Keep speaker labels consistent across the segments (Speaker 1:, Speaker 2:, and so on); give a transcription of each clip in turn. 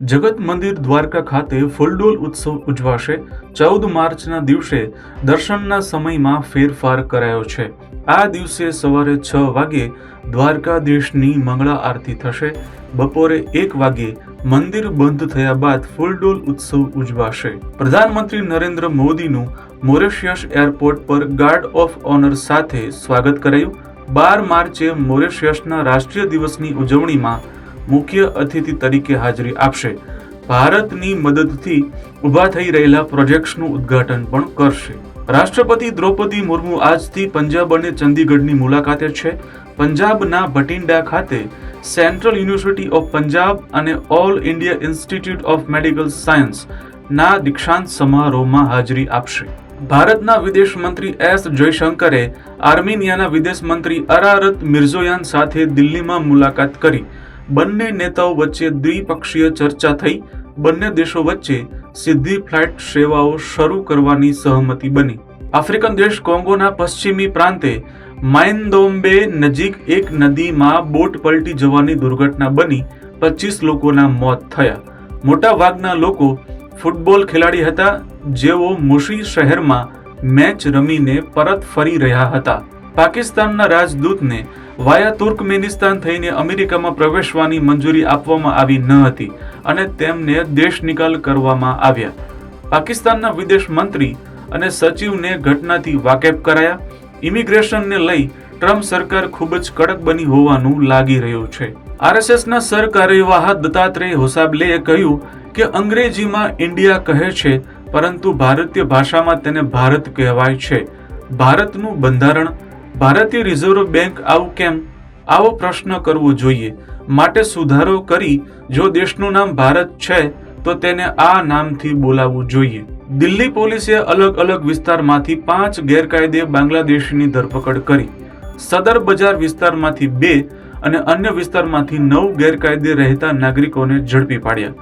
Speaker 1: જગત મંદિર દ્વારકા ખાતે ફૂલડોલ ઉત્સવ ઉજવાશે. ચૌદ માર્ચના દિવસે દર્શનના સમયમાં ફેરફાર કરાયો છે. આ દિવસે સવારે છ વાગે દ્વારકાધીશની મંગળા આરતી થશે. બપોરે એક વાગે મંદિર બંધ થયા બાદ ફૂલડોલ ઉત્સવ ઉજવાશે. પ્રધાનમંત્રી નરેન્દ્ર મોદીનું મોરેશિયસ એરપોર્ટ પર ગાર્ડ ઓફ ઓનર સાથે સ્વાગત કરાયું. બાર માર્ચે મોરેશિયસના રાષ્ટ્રીય દિવસની ઉજવણીમાં મુખ્ય અતિથિ તરીકે હાજરી આપશે. ભારતની મદદથી ઊભા થઈ રહેલા પ્રોજેક્ટ્સનું ઉદ્ઘાટન પણ કરશે. રાષ્ટ્રપતિ દ્રૌપદી મુર્મુ આજથી પંજાબ અને ચંદીગઢની મુલાકાતે છે. પંજાબના ભટિંડા ખાતે સેન્ટ્રલ યુનિવર્સિટી ઓફ પંજાબ અને all India institute of medical science ના દીક્ષાંત સમારોહમાં હાજરી આપશે. ભારતના વિદેશ મંત્રી એસ જયશંકરે આર્મેનિયાના વિદેશ મંત્રી અરારત મિર્ઝોયાન સાથે દિલ્હીમાં મુલાકાત કરી. બંને નેતાઓ વચ્ચે દ્વિપક્ષીય ચર્ચા થઈ. બંને દેશો વચ્ચે સીધી ફ્લાઇટ સેવાઓ શરૂ કરવાની સહમતિ બની. આફ્રિકન દેશ કોંગોના પશ્ચિમી પ્રાંતે માઇન્દોમ્બે નજીક એક નદીમાં બોટ પલટી જવાની દુર્ઘટના બની. પચીસ લોકોના મોત થયા. મોટા ભાગના લોકો ફૂટબોલ ખેલાડી હતા. જેઓ મુશી શહેરમાં મેચ રમીને પરત ફરી રહ્યા હતા. પાકિસ્તાનના રાજદૂતને વાયા તુર્કમેનિસ્તાન થઈને અમેરિકામાં પ્રવેશવાની મંજૂરી આપવામાં આવી ન હતી અને તેમને દેશ નિકાલ કરવામાં આવ્યા. પાકિસ્તાનના વિદેશ મંત્રી અને સચિવને ઘટનાથી વાકેફ કરાયા. ઇમિગ્રેશનને લઈ ટ્રમ્પ સરકાર ખૂબ જ કડક બની હોવાનું લાગી રહ્યું છે. આરએસએસના સરકાર્યવાહ દત્તાત્રેય હોસાબલેએ કહ્યું કે અંગ્રેજીમાં ઇન્ડિયા કહે છે, પરંતુ ભારતીય ભાષામાં તેને ભારત કહેવાય છે. ભારતનું બંધારણ ભારતીય રિઝર્વ બેંક આવું કેમ? આવો પ્રશ્ન કરવો જોઈએ. માટે સુધારો કરી જો દેશનું નામ ભારત છે, તો તેને આ નામથી બોલાવવું જોઈએ. દિલ્હી પોલીસે અલગ અલગ વિસ્તારમાંથી પાંચ ગેરકાયદે બાંગ્લાદેશીની ધરપકડ કરી. સદર બજાર વિસ્તારમાંથી બે અને અન્ય વિસ્તારમાંથી નવ ગેરકાયદે રહેતા નાગરિકોને ઝડપી પાડ્યા.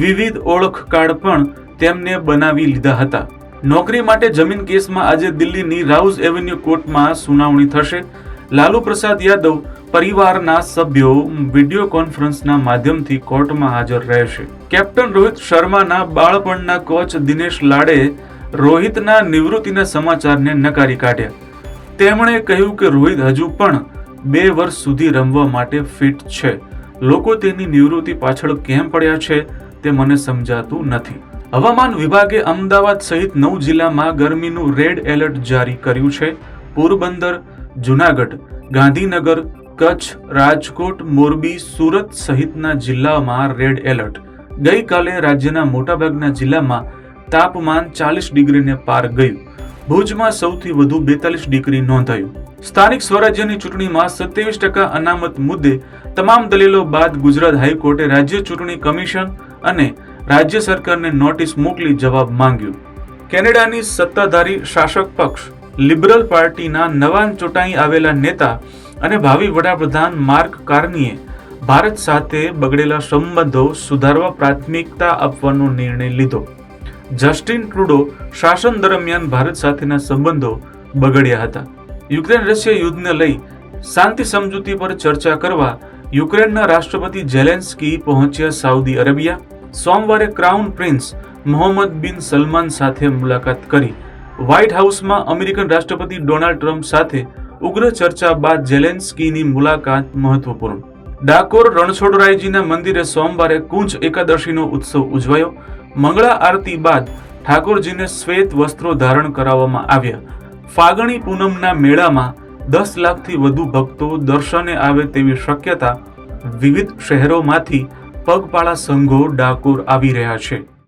Speaker 1: વિવિધ ઓળખ કાર્ડ પણ તેમને બનાવી લીધા હતા. નોકરી માટે જમીન કેસમાં આજે દિલ્હીની રાઉઝ એવન્યુ કોર્ટમાં સુનાવણી થશે. લાલુ પ્રસાદ યાદવ પરિવારના સભ્યો વીડિયો કોન્ફરન્સના માધ્યમથી કોર્ટમાં હાજર રહેશે. કેપ્ટન રોહિત શર્માના બાળપણના કોચ દિનેશ લાડે રોહિતના નિવૃત્તિના સમાચારને નકારી કાઢ્યા. તેમણે કહ્યું કે રોહિત હજુ પણ બે વર્ષ સુધી રમવા માટે ફિટ છે. લોકો તેની નિવૃત્તિ પાછળ કેમ પડ્યા છે તે મને સમજાતું નથી. હવામાન વિભાગે અમદાવાદ સહિત નવ જિલ્લામાં ગરમીનું રેડ એલર્ટ જારી કર્યું છે. પોરબંદર, જુનાગઢ, ગાંધીનગર, કચ્છ, રાજકોટ, મોરબી, સુરત સહિતના જિલ્લામાં રેડ એલર્ટ. ગઈકાલે રાજ્યના મોટાભાગના જિલ્લામાં તાપમાન ચાલીસ ડિગ્રીને પાર ગયું. ભુજમાં સૌથી વધુ બેતાલીસ ડિગ્રી નોંધાયું. સ્થાનિક સ્વરાજ્યની ચૂંટણીમાં સત્યાવીસ ટકા અનામત મુદ્દે તમામ દલીલો બાદ ગુજરાત હાઈકોર્ટે રાજ્ય ચૂંટણી કમિશન અને રાજ્ય સરકારને નોટિસ મોકલી જવાબ માંગ્યો. કેનેડાની સત્તાધારી શાસક પક્ષ લિબરલ પાર્ટીના નવા ચૂંટાઈ આવેલા નેતા અને ભાવિ વડાપ્રધાન માર્ક કાર્નીએ ભારત સાથે બગડેલા સંબંધો સુધારવા પ્રાથમિકતા આપવાનો નિર્ણય લીધો. જસ્ટિન ટ્રુડો શાસન દરમિયાન ભારત સાથેના સંબંધો બગડ્યા હતા. યુક્રેન રશિયા યુદ્ધને લઈ શાંતિ સમજૂતી પર ચર્ચા કરવા યુક્રેનના રાષ્ટ્રપતિ ઝેલેન્સ્કી પહોંચ્યા સાઉદી અરેબિયા. સોમવારે crown prince Mohammed bin Salman સાથે મુલાકાત કરી. વ્હાઇટ હાઉસમાં અમેરિકન રાષ્ટ્રપતિ ડોનાલ્ડ ટ્રમ્પ સાથે ઉગ્ર ચર્ચા બાદ ઝેલેન્સ્કીની મુલાકાત મહત્વપૂર્ણ. ડાકોર રણછોડરાયજીના મંદિરે સોમવારે કુંજ એકાદશીનો ઉત્સવ ઉજવાયો. મંગળા આરતી બાદ ઠાકોરજીને શ્વેત વસ્ત્રો ધારણ કરાવવામાં આવ્યા. ફાગણી પૂનમના મેળામાં દસ લાખથી વધુ ભક્તો દર્શને આવે તેવી શક્યતા વિવિધ શહેરોમાંથી પગપાળા સંઘો ડાકોર આવી રહ્યા છે.